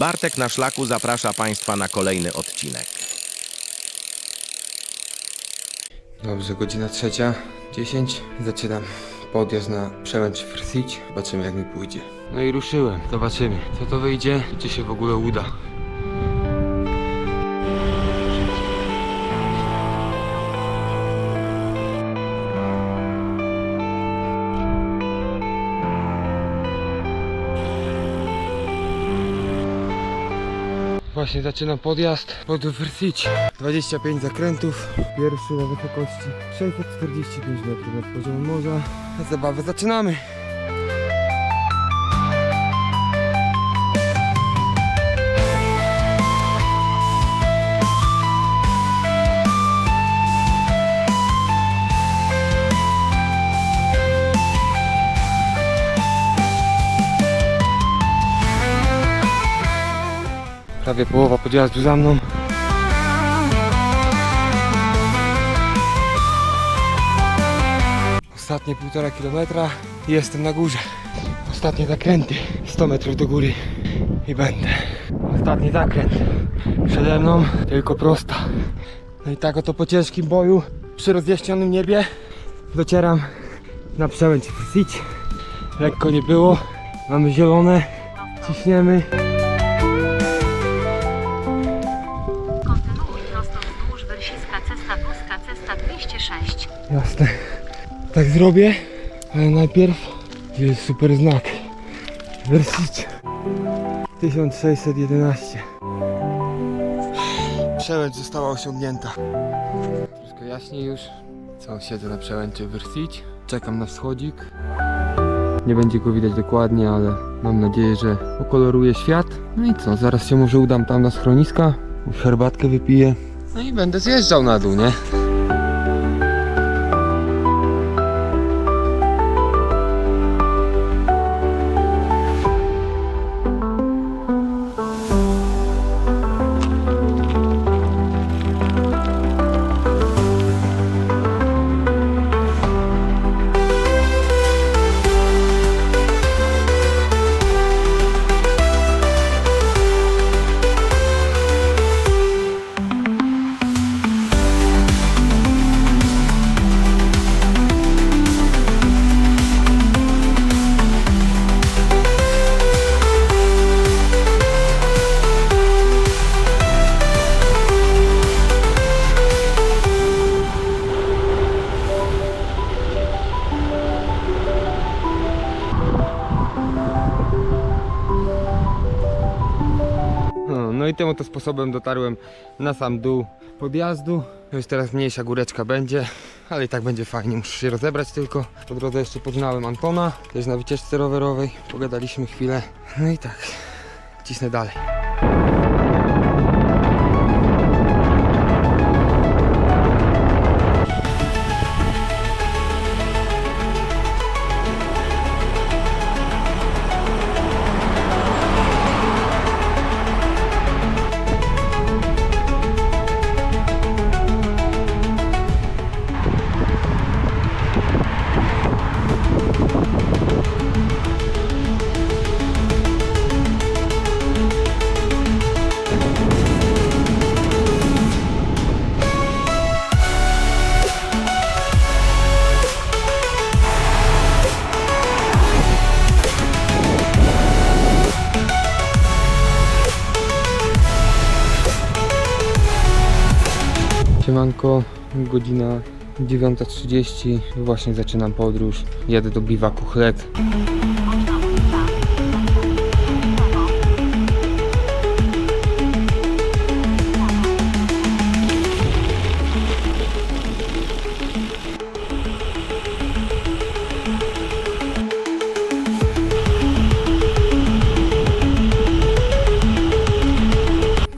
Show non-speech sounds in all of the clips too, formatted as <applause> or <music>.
Bartek na szlaku zaprasza Państwa na kolejny odcinek. Dobrze, godzina trzecia, 10. Zaczynam podjazd na przełęcz Frsić. Zobaczymy jak mi pójdzie. No i ruszyłem. Zobaczymy, co to wyjdzie, czy się w ogóle uda. Właśnie zaczynam podjazd pod Frsić. 25 zakrętów. Pierwszy na wysokości 645 metrów nad poziomem morza. Zabawę zaczynamy. Prawie połowa podjazdu za mną. Ostatnie półtora kilometra i jestem na górze. Ostatnie zakręty. 100 metrów do góry i będę. Ostatni zakręt. Przede mną tylko prosta. No i tak oto po ciężkim boju przy rozjaśnionym niebie docieram na przełęcz Frsić. Lekko nie było. Mamy zielone. Ciśniemy. Tak zrobię, ale najpierw jest super znak. Wersić 1611. Przełęcz została osiągnięta. Troszkę jaśniej już. Co, siedzę na przełęczy Wersić. Czekam na wschodzik. Nie będzie go widać dokładnie, ale mam nadzieję, że ukoloruje świat. No i co, zaraz się może udam tam na schroniska. Herbatkę wypiję. No i będę zjeżdżał na dół, nie? Tym oto sposobem dotarłem na sam dół podjazdu. Już teraz mniejsza góreczka będzie, ale i tak będzie fajnie. Muszę się rozebrać tylko. Po drodze jeszcze poznałem Antona, też na wycieczce rowerowej. Pogadaliśmy chwilę. No i tak, cisnę dalej. Siemanko, godzina 9.30, właśnie zaczynam podróż. Jadę do biwaku Chleb.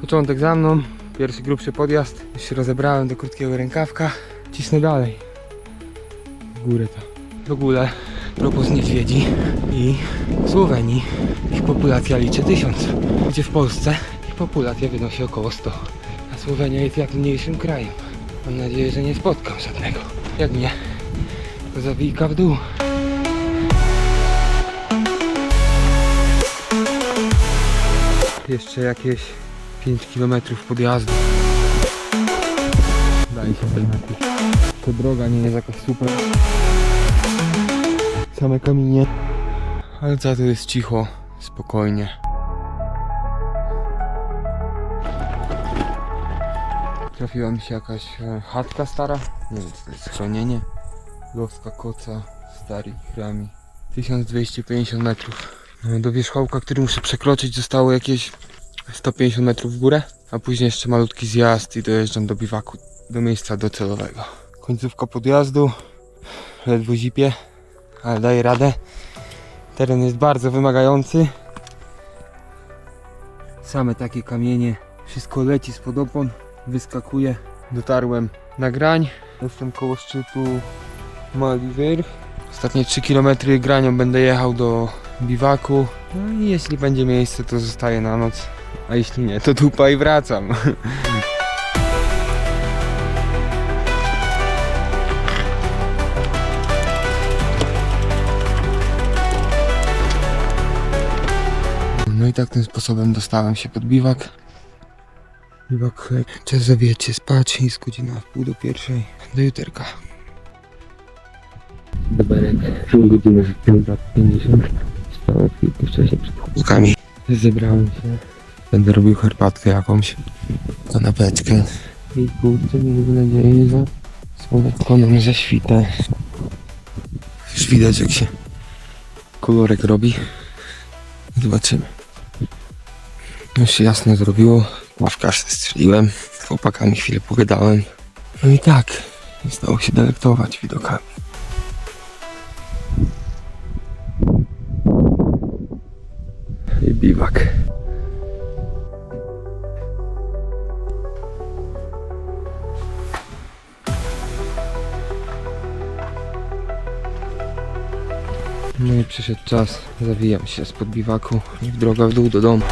Początek za mną, pierwszy grubszy podjazd. Już się rozebrałem do krótkiego rękawka. Cisnę dalej. W górę to. W ogóle, propos niedźwiedzi i Słowenii. Ich populacja liczy tysiąc. Gdzie w Polsce ich populacja wynosi około 100. A Słowenia jest jak mniejszym krajem. Mam nadzieję, że nie spotkam żadnego. Jak nie, to zawijka w dół. jeszcze jakieś 5 km podjazdu. Daje się ten. To droga nie jest jakaś super. Same kamienie. Ale za to jest cicho, spokojnie. Trafiła mi się jakaś e, chatka stara. Nie wiem, czy to jest schronienie. Gowska koca, stary chrami. 1250 metrów. No, Do wierzchołka, który muszę przekroczyć, zostało jakieś 150 metrów w górę, a później jeszcze malutki zjazd i dojeżdżam do biwaku, do miejsca docelowego. Końcówka podjazdu, ledwo zipie, ale daję radę. Teren jest bardzo wymagający. Same takie kamienie, wszystko leci spod opon, wyskakuje. Dotarłem na grań, jestem koło szczytu Maliwyrch. Ostatnie 3 km granią będę jechał do biwaku. No i jeśli będzie miejsce, to zostaję na noc. A jeśli nie, to dupa i wracam. No i tak tym sposobem dostałem się pod biwak. Biwak, czas zawijać się spać, jest godzina w pół do pierwszej. Do juterka. Doberek, pół godziny, 50. Stałem chwilkę wcześniej przed chłopakami. Zebrałem się. Będę robił herbatkę jakąś. Kanapeczkę. I kurczę, miejmy nadzieję, że słoneczko nam zaświta. Już widać jak się kolorek robi. Zobaczymy. Już się jasno zrobiło. Ławka strzeliłem. Z chłopakami chwilę pogadałem. No i tak. Stało się delektować widokami. i biwak. Przyszedł czas, zawijam się spod biwaku i w droga w dół do domu.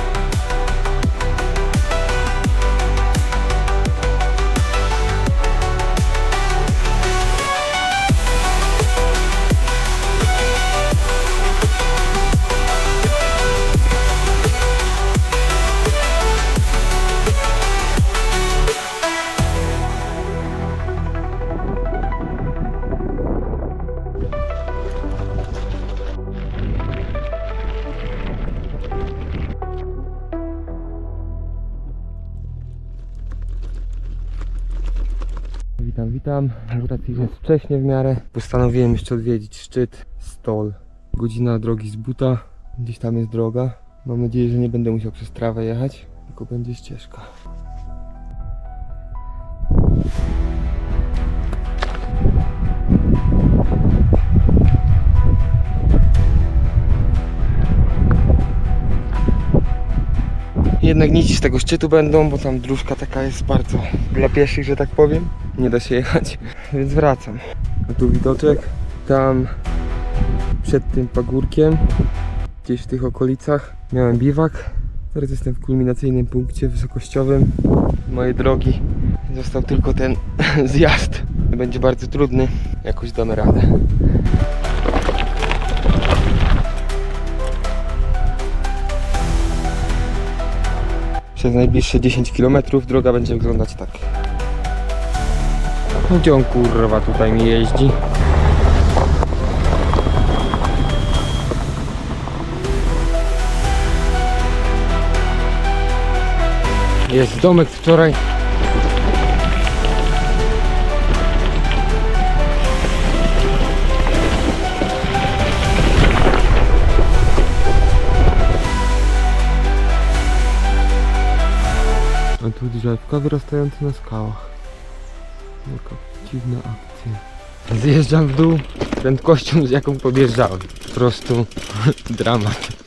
Witam. Akurat jest wcześnie w miarę. Postanowiłem jeszcze odwiedzić szczyt Stol. Godzina drogi z buta. Gdzieś tam jest droga. Mam nadzieję, że nie będę musiał przez trawę jechać, tylko będzie ścieżka. Jednak nic z tego szczytu będą, bo tam dróżka taka jest bardzo dla pieszych, że tak powiem. Nie da się jechać, <laughs> więc wracam. A tu widoczek, tam przed tym pagórkiem, gdzieś w tych okolicach miałem biwak. Teraz jestem w kulminacyjnym punkcie wysokościowym mojej drogi. Został tylko ten <laughs> zjazd. Będzie bardzo trudny, jakoś damy radę. Przez najbliższe 10 km droga będzie wyglądać tak. Gdzie on kurwa tutaj mi jeździ? Jest domek wczoraj. Drzewka wyrastające na skałach. Jaka dziwna akcja. Zjeżdżam w dół prędkością z jaką podjeżdżałem. Po prostu <laughs> dramat.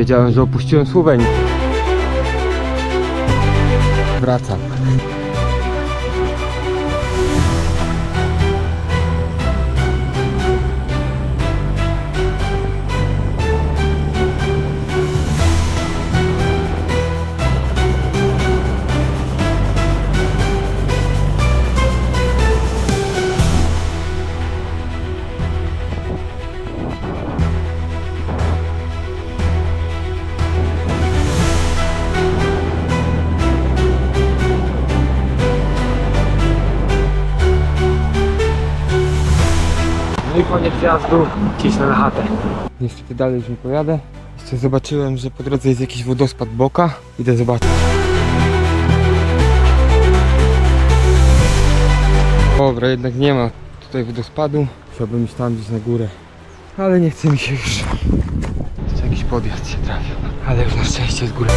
Wiedziałem, że opuściłem Słowenię. Wracam. No i koniec jazdu, cisnę na chatę. Niestety dalej już nie pojadę. Jeszcze zobaczyłem, że po drodze jest jakiś wodospad Boka. Idę zobaczyć. Dobra, jednak nie ma tutaj wodospadu. Chciałbym iść tam gdzieś na górę. Ale nie chce mi się już. Jeszcze jakiś podjazd się trafił. Ale już na szczęście jest góra.